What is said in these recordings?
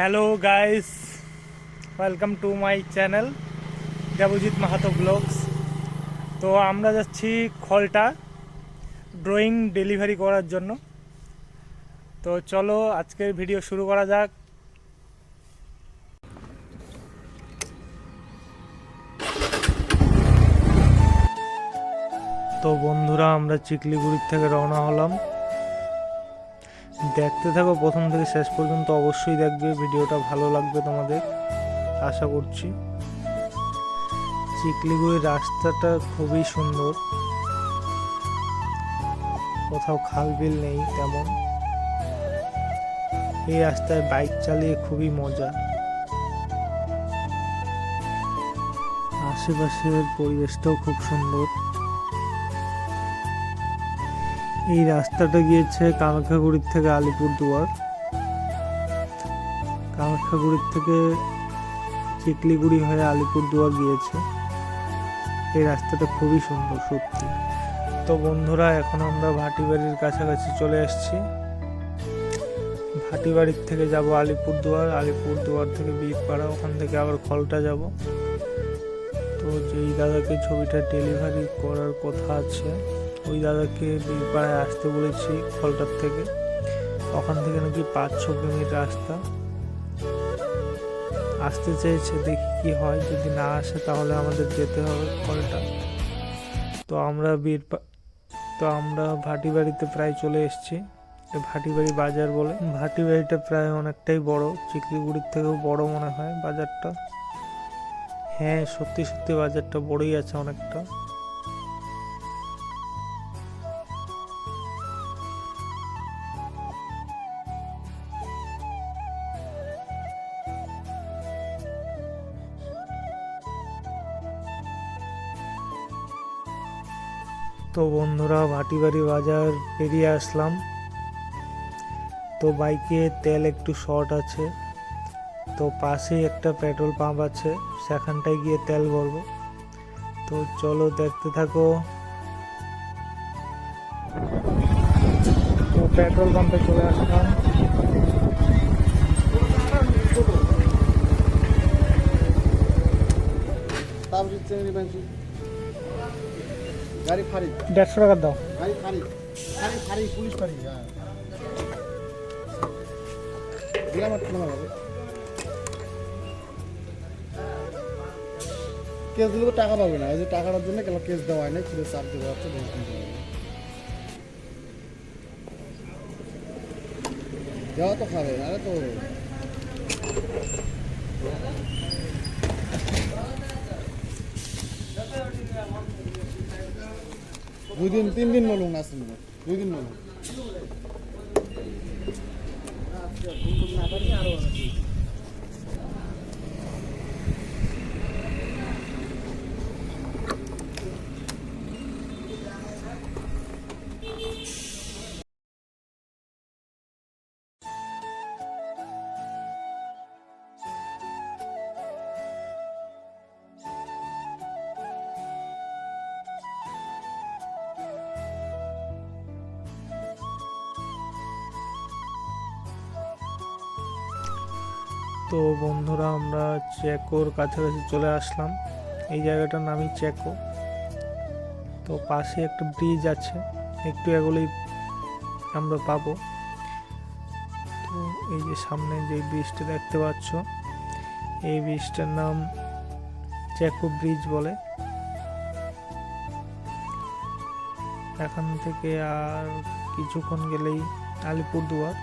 Hello guys welcome to my channel Debjit Mahato vlogs তো আমরা যাচ্ছি খলটা ড্রয়িং ডেলিভারি করার জন্য। তো চলো আজকের ভিডিও শুরু করা যাক। তো বন্ধুরা, আমরা চিকলিগুড়ির থেকে রওনা হলাম। দেখতে থাকো প্রথম থেকে শেষ পর্যন্ত, অবশ্যই দেখবে, ভিডিওটা ভালো লাগবে তোমাদের, আশা করছি। চিকলিগুড়ির রাস্তাটা খুবই সুন্দর। কোথাও খাল বিল নেই তেমন। এই রাস্তায় বাইক চালিয়ে খুবই মজা। আশেপাশের পরিবেশটাও খুব সুন্দর। এই রাস্তাটা গিয়েছে কামাখ্যাগুড়ির থেকে আলিপুরদুয়ার। কামাখ্যাগুড়ির থেকে চিকলিগুড়ি হয়ে আলিপুরদুয়ার গিয়েছে। এই রাস্তাটা খুবই সুন্দর, সত্যি। তো বন্ধুরা, এখন আমরা ভাটিবাড়ির কাছাকাছি চলে এসেছি। ভাটিবাড়ির থেকে যাব আলিপুরদুয়ার আলিপুরদুয়ার থেকে বীরপাড়া ওখান থেকে আবার খলটা যাব। তো যেই দাদাকে ছবিটা ডেলিভারি করার কথা আছে দাদাকে বীরপাড়ায় আসতে বলেছি খলটার থেকে। ওখান থেকে নাকি পাঁচ ছ কিলোমিটার রাস্তা। আসতে চেয়েছে দেখি কি হয়। যদি না আসে তাহলে আমাদের যেতে হবে খলটা তো আমরা বীর তো আমরা ভাটি বাড়িতে প্রায় চলে এসেছি। ভাটি বাড়ি বাজার বলে। ভাটি বাড়িটা প্রায় অনেকটাই বড়। চিকলিগুড়ির থেকেও বড় মনে হয় বাজারটা। হ্যাঁ সত্যি সত্যি বাজারটা বড়ই আছে অনেকটা। তো বন্ধুরা, ভাটিবাড়ি বাজার পেরিয়ে আসলাম। তো বাইকে তেল একটু শর্ট আছে। তো পাশেই একটা পেট্রোল পাম্প আছে, সেখানটায় গিয়ে তেল ভরবো। তো চলো দেখতে থাকো। তো পেট্রোল পাম্পে চলে আসলাম। তারপরে দেড়শো টাকা দাও। হ্যাঁ। কেস দিলে টাকা পাবে না। এই যে টাকাটার জন্য কেন কেস দেওয়া হয় না ছিল চাপ দেওয়া হচ্ছে। দেওয়া তো খাবে আরে তো দুই দিন তিন দিন বলুন আসেন দুই দিন বলুন। তো বন্ধুরা, আমরা চেকোর কাছাকাছি চলে আসলাম। এই জায়গাটার নামই চেকো তো পাশে একটা ব্রিজ আছে। একটু এগোলেই আমরা পাবো। তো এই যে সামনে যে ব্রিজটা দেখতে পাচ্ছ, এই ব্রিজটার নাম চেকো ব্রিজ বলে। এখান থেকে আর কিছুক্ষণ গেলেই আলিপুরদুয়ার।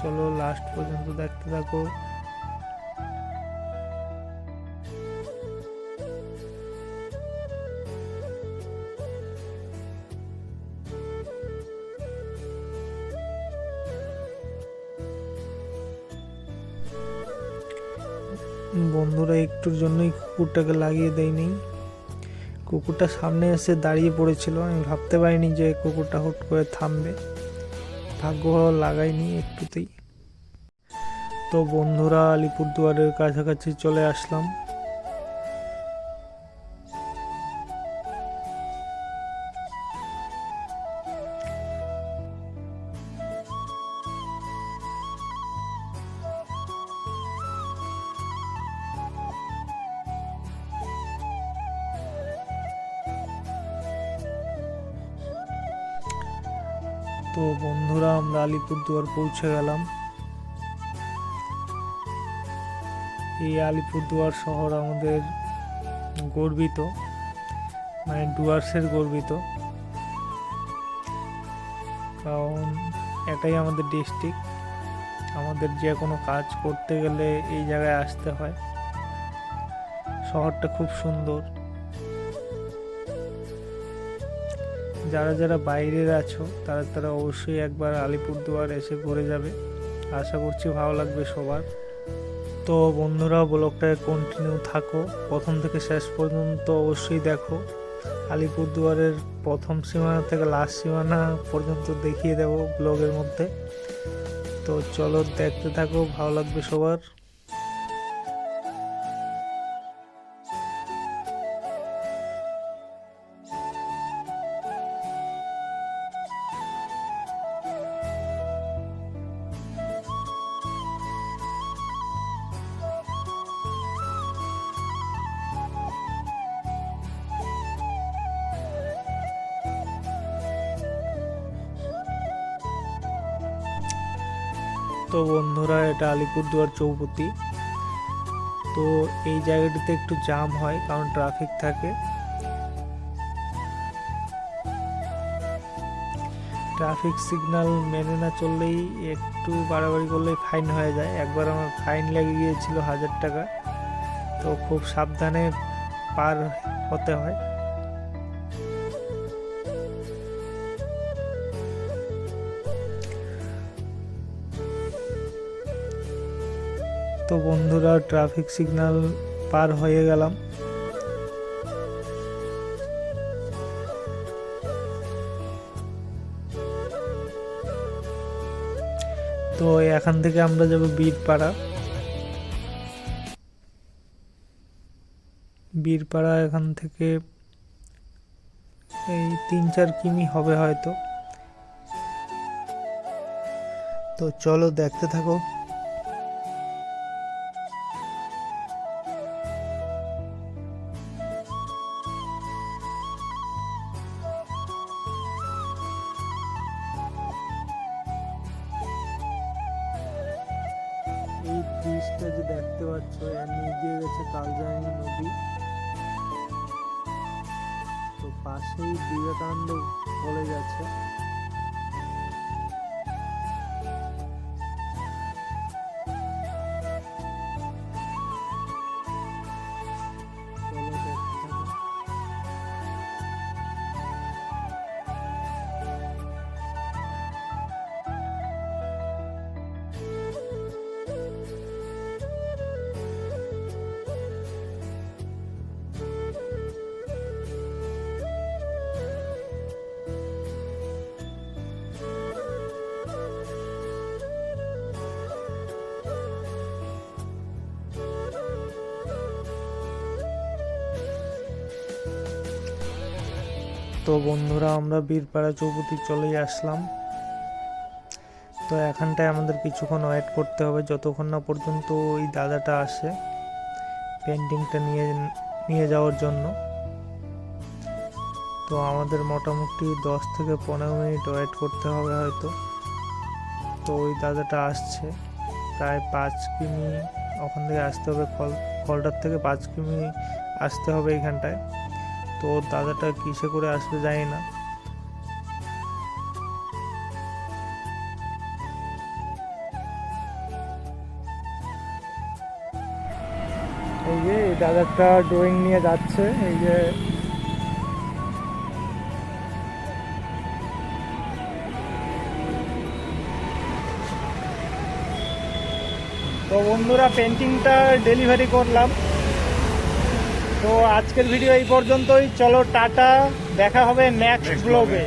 চলো লাস্ট পর্যন্ত দেখতে থাকো। বন্ধুরা, একটুর জন্যই কুকুরটাকে লাগিয়ে দেয়নি কুকুরটা সামনে এসে দাঁড়িয়ে পড়েছিল। আমি ভাবতে পারিনি যে কুকুরটা হুট করে থামবে। ভাগ্য ভালো লাগাইনি একটুতেই। তো বন্ধুরা আলিপুরদুয়ারের কাছাকাছি চলে আসলাম। তো বন্ধুরা, আমরা আলিপুরদুয়ার পৌঁছে গেলাম। এই আলিপুরদুয়ার শহর আমাদের গর্বিত মানে ডুয়ার্সের গর্বিত। কারণ এটাই আমাদের ডিস্ট্রিক্ট আমাদের যে কোনো কাজ করতে গেলে এই জায়গায় আসতে হয়। শহরটা খুব সুন্দর। যারা যারা বাইরের আছো, তারা তারা অবশ্যই একবার আলিপুরদুয়ার এসে ঘুরে যাবে। আশা করছি ভালো লাগবে সবার। তো বন্ধুরা, ব্লগটায় কন্টিনিউ থাকো। প্রথম থেকে শেষ পর্যন্ত অবশ্যই দেখো। আলিপুরদুয়ারের প্রথম সীমানা থেকে লাস্ট সীমানা পর্যন্ত দেখিয়ে দেব ব্লগের মধ্যে। তো চলো দেখতে থাকো, ভালো লাগবে সবার। তো বন্ধুরা, এটা আলিপুরদুয়ার চৌপতি। তো এই জায়গাটিতে একটু জাম হয়, কারণ ট্রাফিক থাকে। ট্রাফিক সিগন্যাল মেনে না চললেই একটু বাড়াবাড়ি করলেই ফাইন হয়ে যায়। একবার আমার ফাইন লেগে গিয়েছিল হাজার টাকা। তো খুব সাবধানে পার হতে হয়। তো বন্ধুরা ট্রাফিক সিগন্যাল পার হয়ে গেলাম। তো এখান থেকে আমরা যাব বীরপাড়া। বীরপাড়া এখান থেকে এই তিন চার কিমি হবে হয়তো। তো চলো দেখতে থাকো। দিয়ে কালজানি নদী। তো পাশেই বিবেকানন্দ কলেজ আছে। তো বন্ধুরা, আমরা বীরপাড়া চৌপতি চলেই আসলাম। তো এখানটায় আমাদের কিছুক্ষণ ওয়েট করতে হবে, যতক্ষণ না পর্যন্ত ওই দাদাটা আসে পেন্টিংটা নিয়ে নিয়ে যাওয়ার জন্য। তো আমাদের মোটামুটি দশ থেকে পনেরো মিনিট ওয়েট করতে হবে হয়তো। তো ওই দাদাটা আসছে, প্রায় পাঁচ কিমি, ওখান থেকে আসতে হবে, কল কলটার থেকে পাঁচ কিমি আসতে হবে এইখানটায় তো দাদাটা কিসে করে আসবে জানি না। এই যে এই দাদাটা ড্রয়িং নিয়ে যাচ্ছে, এই যে তো বন্ধুরা পেন্টিংটা ডেলিভারি করলাম। তো আজকের ভিডিও এই পর্যন্তই। চলো টাটা দেখা হবে নেক্সট ব্লগে